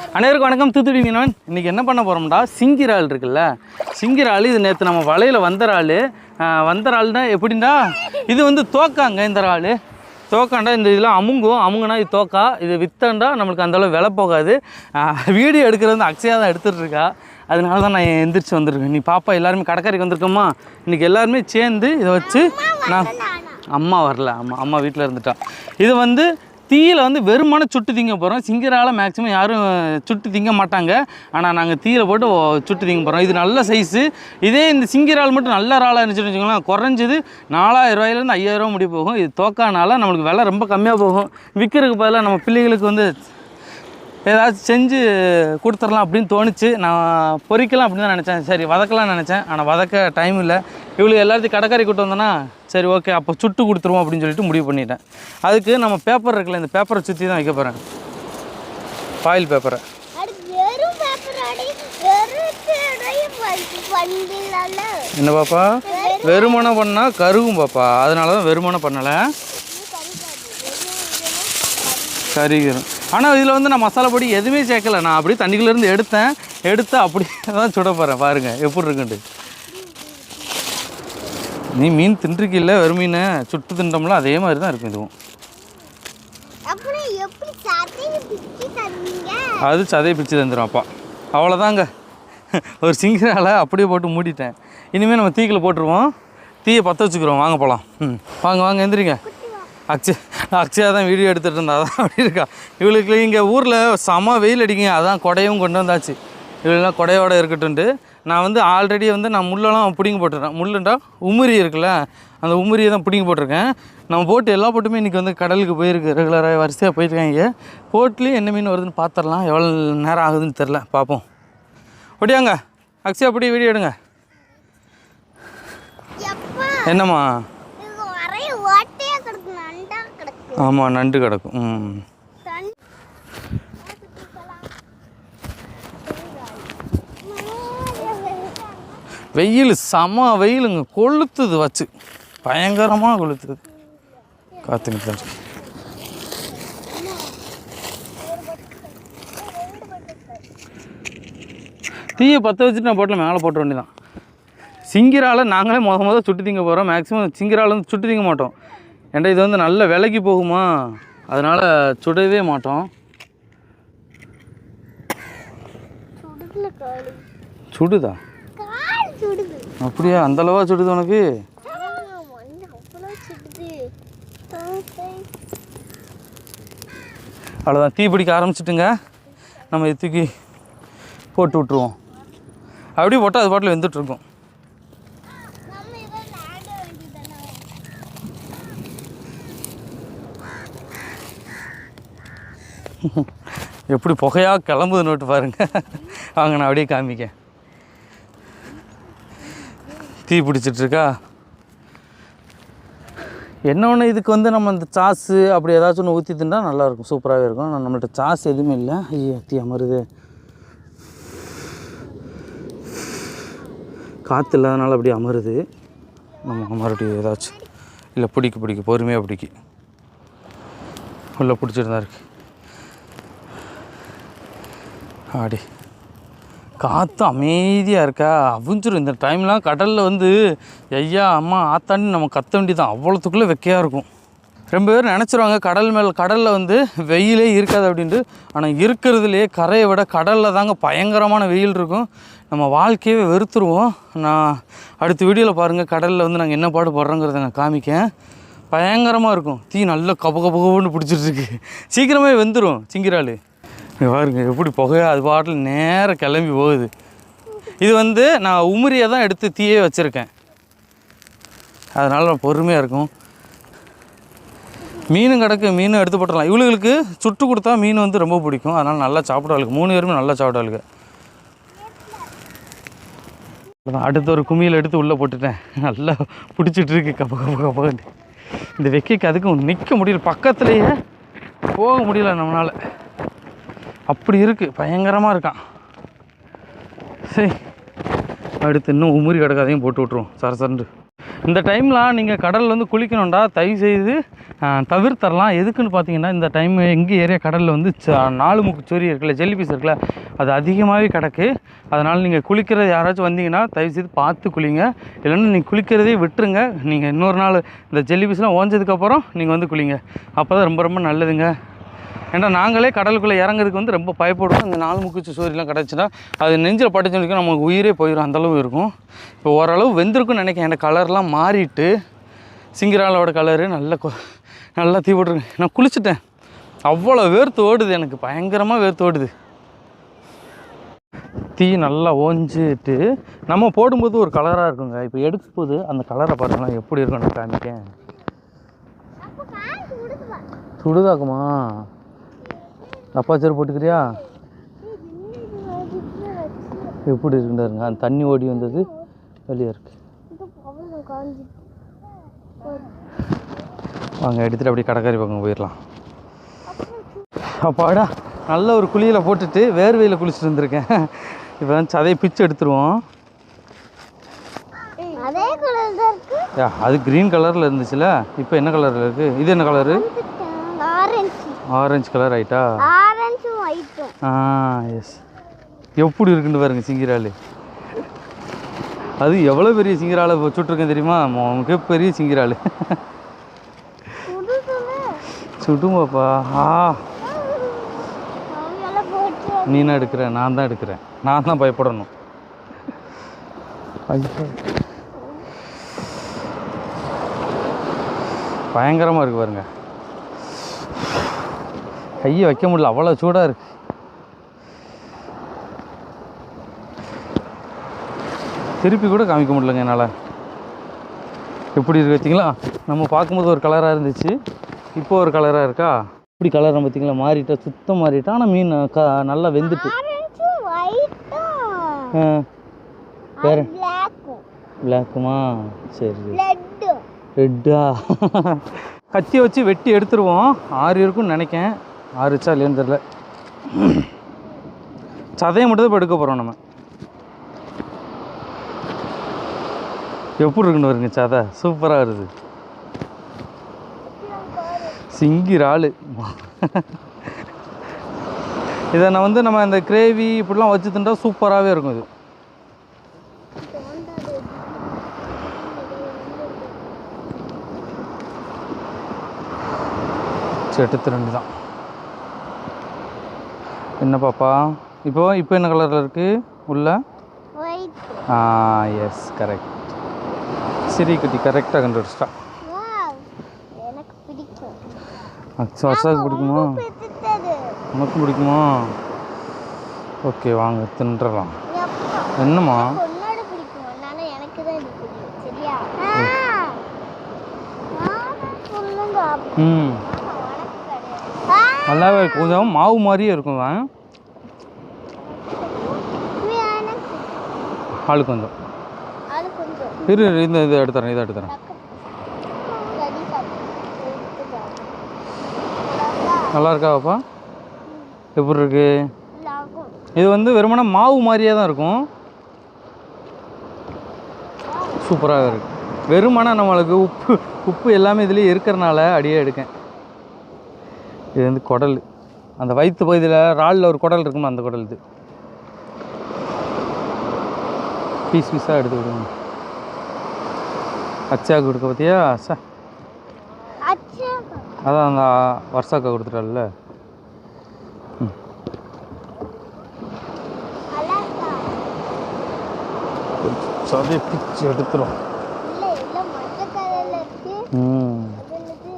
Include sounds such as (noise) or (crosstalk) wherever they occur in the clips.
அனைவருக்கும் வணக்கம். தூத்துடி மீனவன் இன்றைக்கி என்ன பண்ண போகிறோம்டா சிங்கிரால் இருக்குல்ல? சிங்கிரால் இது நேற்று நம்ம வலையில் வந்த இறால் வந்த இறால்னா எப்படின்னா இது வந்து தோக்காங்க இந்த இறால் தோக்காண்டா இந்த இதெல்லாம் அமுங்கும். அமுங்குனா இது தோக்கா. இது வித்தண்டா நம்மளுக்கு அந்தளவு விலை போகாது. வீடியோ எடுக்கிறது வந்து அக்ஷயா தான் எடுத்துகிட்ருக்கா அதனால தான் நான் எந்திரிச்சு வந்திருக்கேன். நீ பாப்பா எல்லாருமே கடற்கரைக்கு வந்திருக்கோமா? இன்றைக்கி எல்லாருமே சேர்ந்து இதை வச்சு நான் அம்மா வரல. அம்மா அம்மா வீட்டில் இருந்துட்டான் இது வந்து தீயில் வந்து வெறுமனே சுட்டு திங்க போகிறோம் சிங்கரால் மேக்ஸிமம் யாரும் சுட்டு திங்க மாட்டாங்க. ஆனால் நாங்கள் தீயில் போட்டு சுட்டு திங்க போகிறோம் இது நல்ல சைஸு இதே இந்த சிங்கிரால் மட்டும் நல்ல இறாலாக இருந்துச்சுன்னு வச்சுக்கோங்களேன். குறைஞ்சது நாலாயிரம் ரூபாயிலேருந்து ஐயாயிரம் ரூபா முடி போகும். இது தோக்கானால நம்மளுக்கு விலை ரொம்ப கம்மியாக போகும். விற்கிறதுக்கு பதிலாக நம்ம பிள்ளைகளுக்கு வந்து ஏதாச்சும் செஞ்சு கொடுத்துடலாம் அப்படின்னு தோணுச்சு. நான் பொரிக்கலாம் அப்படின்னு தான் நினச்சேன். சரி வதக்கலாம்னு நினச்சேன். ஆனால் வதக்க டைம் இல்லை. இவளுக்கு எல்லாத்தையும் கடைக்காரி கூட்டு வந்தோன்னா சரி ஓகே அப்போ சுட்டு கொடுத்துருவோம் அப்படின்னு சொல்லிட்டு முடிவு பண்ணிட்டேன். அதுக்கு நம்ம பேப்பர் இருக்குல்ல இந்த பேப்பரை சுற்றி தான் வைக்க போகிறேன் ஃபாயில் பேப்பரை என்ன பாப்பா? வெறுமனை பண்ணால் கருகும் பாப்பா. அதனால தான் வெறுமனை பண்ணலை. கறிகிறோம் ஆனால் இதில் வந்து நான் மசாலா பொடி எதுவுமே சேர்க்கல. நான் அப்படியே தண்ணிக்குள்ளேருந்து எடுத்தேன். எடுத்து அப்படி (laughs) தான் சுட போகிறேன் பாருங்கள் எப்படி இருக்குன்ட்டு. நீ மீன் தின்றுக்கில்ல வெறும் மீன் சுட்டு தின்றோம்ல அதே மாதிரி தான் இருக்கும் இதுவும். அது சதையை பிச்சு தந்துடும் அப்பா. அவ்வளோதாங்க ஒரு சிங்கரால அப்படியே போட்டு மூடிட்டேன். இனிமேல் நம்ம தீக்கில் போட்டுருவோம். தீயை பற்ற வச்சுக்கிறோம். வாங்க போகலாம் ம். வாங்க வாங்க எந்திரிங்க. அக்ஷய் அக்ஷயா தான் வீடியோ எடுத்துகிட்டு இருந்தா. அதான் அப்படி இருக்கா. இவளுக்கு இங்கே ஊரில் செம வெயில் அடிக்குங்க. அதான் கொடையும் கொண்டு வந்தாச்சு. இவளெல்லாம் கொடையோட இருக்கட்டும்ட்டு நான் வந்து ஆல்ரெடி வந்து நான் முள்ளெல்லாம் பிடிங்கி போட்டுறேன் முள்ளுண்டா? உமிரி இருக்குல்ல. அந்த உமிரியை தான் பிடிங்கி போட்டிருக்கேன். நம்ம போட்டு எல்லா போட்டுமே இன்றைக்கி வந்து கடலுக்கு போயிருக்கு. ரெகுலராக வரிசையாக போயிட்டுருக்காங்க. போட்லேயும் என்ன மீன் வருதுன்னு பார்த்துடலாம் எவ்வளோ நேரம் ஆகுதுன்னு தெரில பார்ப்போம் ஒடியாங்க அக்ஷயா அப்படி வீடியோ எடுங்க. என்னம்மா இது நிறைய ஓட்டையா கிடக்கு நண்டா கிடக்கு ஆமாம் நண்டு கிடக்கும். ம். வெயில் செம வெயிலுங்க. கொளுத்துது வச்சு. பயங்கரமாக கொளுத்துது. காத்துக்கிட்டு தீயை பற்ற வச்சுட்டு நான் போட்டில் மேலே போட்ட வேண்டியதான் சிங்கிரால நாங்களே முத முத சுட்டு திங்க போகிறோம் மேக்ஸிமம் சிங்கிரால வந்து சுட்டு திங்க மாட்டோம். ஏன்டா இது வந்து நல்ல விலைக்கு போகுமா? அதனால் சுடவே மாட்டோம். சுடுதா? அப்படியா? அந்தளவா சுடுது உனக்கு? ஆமா, மண்ணு அவ்வளோ சுடுது. தோசை. அவ்வளோதான் தீ பிடிக்க ஆரம்பிச்சிட்டுங்க. நம்ம தூக்கி போட்டு விட்ருவோம் அப்படியே போட்டால் அது பாட்டில் வெந்துட்டுருக்கும் நம்ம இதை நாட வேண்டியதானே எப்படி புகையாக கிளம்புது நோட்டு பாருங்க. வாங்க நான் அப்படியே காமிக்க தீ பிடிச்சிட்ருக்கா? என்ன ஒன்று இதுக்கு வந்து நம்ம இந்த சாஸு அப்படி ஏதாச்சும் ஒன்று ஊற்றி தின்னா நல்லாயிருக்கும் சூப்பராகவே இருக்கும். ஆனால் நம்மள்ட்ட சாஸ் எதுவுமே இல்லை. ஐயோ தீ அமருது. காற்று இல்லாதனால அப்படியே அமருது. நம்ம மறுபடியும் ஏதாச்சும். இல்லை பிடிக்க பிடிக்க. பொறுமையாக பிடிக்க. உள்ளே பிடிச்சிட்டு தான் இருக்குது ஆடி. காற்று அமைதியாக இருக்கா? அவிஞ்சிரும். இந்த டைம்லாம் கடலில் வந்து ஐயா அம்மா ஆத்தாண்டி நம்ம கத்த வேண்டியதான் அவ்வளோத்துக்குள்ளே வெக்கையாக இருக்கும். ரொம்ப பேர் நினச்சிருவாங்க கடல் மேலே கடலில் வந்து வெயிலே இருக்காது அப்படின்ட்டு. ஆனால் இருக்கிறதுலே கரையை விட கடலில் தாங்க பயங்கரமான வெயில் இருக்கும். நம்ம வாழ்க்கையவே வெறுத்துருவோம். நான் அடுத்த வீடியோவில் பாருங்கள் கடலில் வந்து நாங்கள் என்ன பாடு போடுறோங்கிறத நான் காமிக்கேன். பயங்கரமாக இருக்கும். தீ நல்லா கப கப கபன்னு பிடிச்சிட்ருக்கு சீக்கிரமே வெந்துடும் சிங்கிரால் பாருங்க எப்படி புகையா அது பாட்டில் நேராக கிளம்பி போகுது. இது வந்து நான் உமிரியை தான் எடுத்து தீயே வச்சுருக்கேன். அதனால் நான் பொறுமையாக இருக்கும். மீனும் கிடக்கு மீனும் எடுத்து போட்டுடலாம். இவளுகளுக்கு சுட்டு கொடுத்தா மீன் வந்து ரொம்ப பிடிக்கும். அதனால் நல்லா சாப்பிடுவாளுக்கு மூணு பேருமே நல்லா சாப்பிடுவாளுக்கு அடுத்த ஒரு குமியில் எடுத்து உள்ளே போட்டுட்டேன். நல்லா பிடிச்சிட்டு இருக்கு. கப்ப கப்ப கப்பகன்னு இந்த வெக்கைக்கு அதுக்கும் நிற்க முடியல. பக்கத்துலேயே போக முடியல நம்மளால். அப்படி இருக்குது பயங்கரமாக இருக்கான். சரி அடுத்து இன்னும் உமிரி கிடக்காதையும் போட்டு விட்ருவோம் சர சரண்டு. இந்த டைம்லாம் நீங்கள் கடலில் வந்து குளிக்கணும்டா. தயவு செய்து தவிர்த்தரலாம். எதுக்குன்னு பார்த்தீங்கன்னா இந்த டைம் எங்கள் ஏரியா கடலில் வந்து ச- நாலு முக்கு சொறி இருக்குல்ல ஜெல்லி பீஸ் இருக்குல்ல அது அதிகமாகவே கிடக்கு. அதனால் நீங்கள் குளிக்கிறது யாராச்சும் வந்தீங்கன்னா தயவுசெய்து பார்த்து குளிங்க. இல்லைன்னா நீங்கள் குளிக்கிறதே விட்டுருங்க. நீங்கள் இன்னொரு நாள் இந்த ஜெல்லி பீஸ்லாம் ஓஞ்சதுக்கப்புறம் நீங்கள் வந்து குளிங்க. அப்போ தான் ரொம்ப ரொம்ப நல்லதுங்க. ஏன்னா நாங்களே கடலுக்குள்ளே இறங்குறதுக்கு வந்து ரொம்ப பயப்படுவோம். இந்த நாலு முக்குச்சி சோரிலாம் கிடச்சுன்னா அது நெஞ்சில் பட்டுச்சுன்னு நமக்கு உயிரே போயிடும் அந்தளவு இருக்கும். இப்போ ஓரளவு வெந்திருக்குன்னு நினைக்கிறேன். எனக்கு கலர்லாம் மாறிட்டு சிங்கிராலோட கலரு நல்ல நல்லா தீ போட்டுருங்க நான் குளிச்சுட்டேன். அவ்வளோ வேர்த்து ஓடுது எனக்கு. பயங்கரமாக வேர்த்து ஓடுது. தீ நல்லா ஓஞ்சிட்டு நம்ம போடும்போது ஒரு கலராக இருக்குங்க. இப்போ எடுக்கும் போது அந்த கலரை பாருங்களேன் எப்படி இருக்கும் நான் காமிக்கேன் சுடுதாக்குமா? அப்பா சரி போட்டுக்கிறியா? எப்படி இருக்குண்டாருங்க அந்த தண்ணி ஓடி வந்தது வெளியே இருக்கு. வாங்க எடுத்துகிட்டு அப்படியே கடற்கரை பக்கம் போயிடலாம். அப்பாடா நல்ல ஒரு குழியில் போட்டுட்டு வேர்வையில் குளிச்சுட்டு இருந்திருக்கேன் இப்போ வந்து சதையை பிச்சு எடுத்துருவோம். அது க்ரீன் கலரில் இருந்துச்சுல? இப்போ என்ன கலரில் இருக்குது இது என்ன கலரு ஆரஞ்சு கலர் ஆயிட்டா ஆரஞ்சும் ஒயிட்டும் ஆ எஸ் எப்படி இருக்குன்னு பாருங்க சிங்கிரால். அது எவ்வளோ பெரிய சிங்கிராலை சுட்டிருக்கேன் தெரியுமா? உனக்கு பெரிய சிங்கிரால் சுட்டுமாப்பா ஆ. போட்டு நீனா எடுக்கிற நான் தான் எடுக்கிறேன். நான் தான் பயப்படணும். பயங்கரமாக இருக்கு பாருங்க. கையை வைக்க முடியல. அவ்வளோ சூடாக இருக்கு. திருப்பி கூட காமிக்க முடியலங்க என்னால். எப்படி இருக்கு பார்த்தீங்களா? நம்ம பார்க்கும்போது ஒரு கலராக இருந்துச்சு. இப்போ ஒரு கலராக இருக்கா? இப்படி கலரை பார்த்தீங்களா? மாறிட்டா சுத்தம் மாறிட்டா. ஆனால் மீன் க நல்லா வெந்துட்டு. வேற? பிளாக்கும் சரி ரெட்டா கத்தியை வச்சு வெட்டி எடுத்துருவோம். ஆறு இருக்கும்னு நினைக்கேன். ஆறுச்சா இல்லையான்னு தெரில சதையை மட்டும் தான் இப்போ எடுக்க போகிறோம் நம்ம. எப்படி இருக்குன்னு வருங்க சதை. சூப்பராக வருது. சிங்கி இறால் இதை நான் வந்து நம்ம இந்த கிரேவி இப்படிலாம் வச்சு தின்றா சூப்பராகவே இருக்கும் இது. செட்டு திரண்டு தான். என்ன பாப்பா? இப்போ இப்போ என்ன கலரில் இருக்குது உள்ள? ஆ எஸ் கரெக்ட் சரி குட்டி கரெக்டாக கண்டுபிடிச்சிட்டா. வாவ் எனக்கு பிடிக்கும். அச்சு பிடிக்குமா? உனக்கும் பிடிக்குமா? ஓகே வாங்க தின்றலாம். என்னம்மா? உன்னோட பிடிக்கும் அதனால எனக்கு தான் இது பிடிக்கும் சரியா சொல்லுங்க ம் உனக்கு கிடையாது நல்லாவே இருக்கும். கொஞ்சம் மாவு மாதிரியே இருக்கும் ஆளு கொஞ்சம். இரு இந்த இதை எடுத்துறேன் இதை எடுத்துறேன் நல்லா இருக்காப்பா எப்படி இருக்கு? இது வந்து வெறுமனே மாவு மாதிரியே தான் இருக்கும். சூப்பராக இருக்கு. வெறுமனே நம்மளுக்கு உப்பு உப்பு எல்லாமே இதுலேயே இருக்கிறனால அடியே எடுக்கேன். இது வந்து குடல். அந்த வயிற்று பகுதியில் ராலில் ஒரு குடல் இருக்குமா அந்த குடல் இது? பீஸ் பீஸாக எடுத்து விடுங்க அச்சாக்கு கொடுக்க பார்த்தியா? அச்சா. அதான் அந்த வருஷாக்கா கொடுத்துட்டால சதையை பிச்சு எடுத்துரும் இல்ல இல்ல மஞ்ச கலர்ல இருக்கு ம் அது என்னது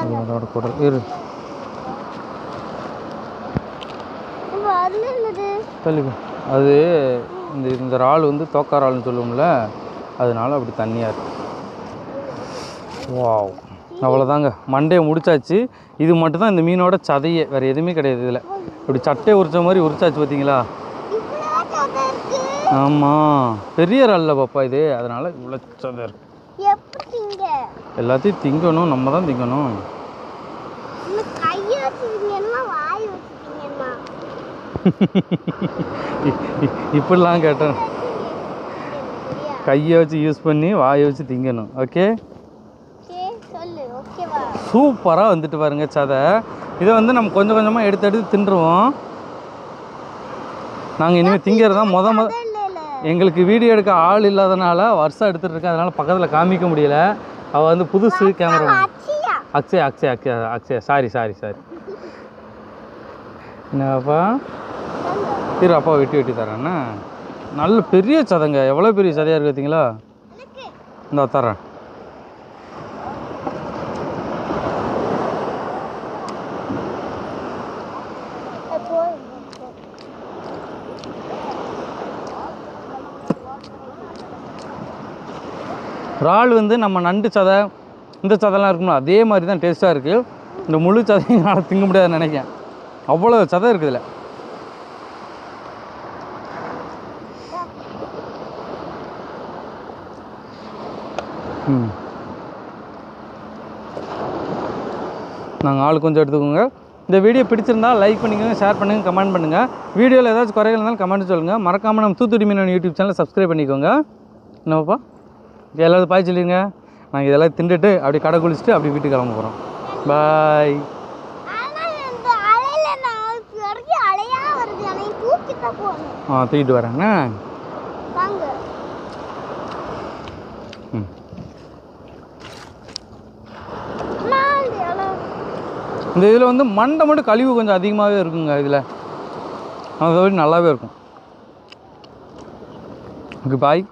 இது அதோட குடல் இரு. தள்ளுங்க அது இந்த இந்த இறால் வந்து தோக்கா இறால்னு சொல்லுவோம்ல அதனால அப்படி தண்ணியாக இருக்கு. வாவ். அவ்வளோதாங்க மண்டையை முடிச்சாச்சு. இது மட்டும் தான் இந்த மீனோட சதையே. வேறு எதுவுமே கிடையாது இதில். இப்படி சட்டையை உரிச்ச மாதிரி உரிச்சாச்சு பார்த்தீங்களா ஆமாம் பெரிய இறால்ல பாப்பா இது. அதனால் இவ்வளோ சதை இருக்கு. எல்லாத்தையும் திங்கணும். நம்ம தான் திங்கணும் இந்த கையை வச்சுருக்கீங்கன்னா வாய் வச்சுருக்கீங்கன்னா இ- இ- இப்படிலாம் கேட்டேன். கையை வச்சு யூஸ் பண்ணி வாயை வச்சு திங்கணும். ஓகே சூப்பராக வந்துட்டு பாருங்க சதை. இதை வந்து நம்ம கொஞ்சம் கொஞ்சமாக எடுத்து எடுத்து தின்றுவோம். நாங்கள் இனிமேல் திங்கிறது தான் முத முத இல்ல இல்ல எங்களுக்கு வீடியோ எடுக்க ஆள் இல்லாதனால வருஷம் எடுத்துகிட்டு இருக்கேன் அதனால் பக்கத்தில் காமிக்க முடியல. அவள் வந்து புதுசு camera Akshaya Akshaya Akshaya Akshaya sorry sorry sorry. என்னப்பா இரு அப்பா வெட்டி வெட்டி தரேண்ணா நல்ல பெரிய சதைங்க. எவ்வளோ பெரிய சதையாக இருக்கு பார்த்தீங்களா இந்த தரேன். இறால் வந்து நம்ம நண்டு சதை இந்த சதைலாம் இருக்கும்ல அதே மாதிரி தான் டேஸ்ட்டாக இருக்குது இந்த முழு சதையும் என்னால் திங்க முடியாதுன்னு நினைக்கிறேன். அவ்வளோ சதை இருக்குது நாங்கள் ஆள் கொஞ்சம் எடுத்துக்கோங்க. இந்த வீடியோ பிடிச்சிருந்தா லைக் பண்ணிக்கோங்க ஷேர் பண்ணுங்கள் கமெண்ட் பண்ணுங்கள் வீடியோவில் ஏதாச்சும் குறைகள் இருந்தாலும் கமெண்ட் சொல்லுங்கள் மறக்காமல் நம்ம தூத்துக்குடி மீனவன் யூடியூப் சேனலை சப்ஸ்கிரைப் பண்ணிக்கோங்க. என்னப்பா? எல்லாரும் பாய் சொல்லிடுங்க நாங்கள் இதெல்லாம் திண்டுட்டு அப்படி கடை குளிச்சுட்டு அப்படி வீட்டுக்கு கிளம்ப போகிறோம் பாய் ஆ தூக்கிட்டு வரேங்கண்ணா வாங்க ம் நாலு அலை இந்த இதில் வந்து மண்டை மட்டும் கழிவு கொஞ்சம் அதிகமாகவே இருக்குங்க இதில். அதை விட நல்லாவே இருக்கும். Okay bye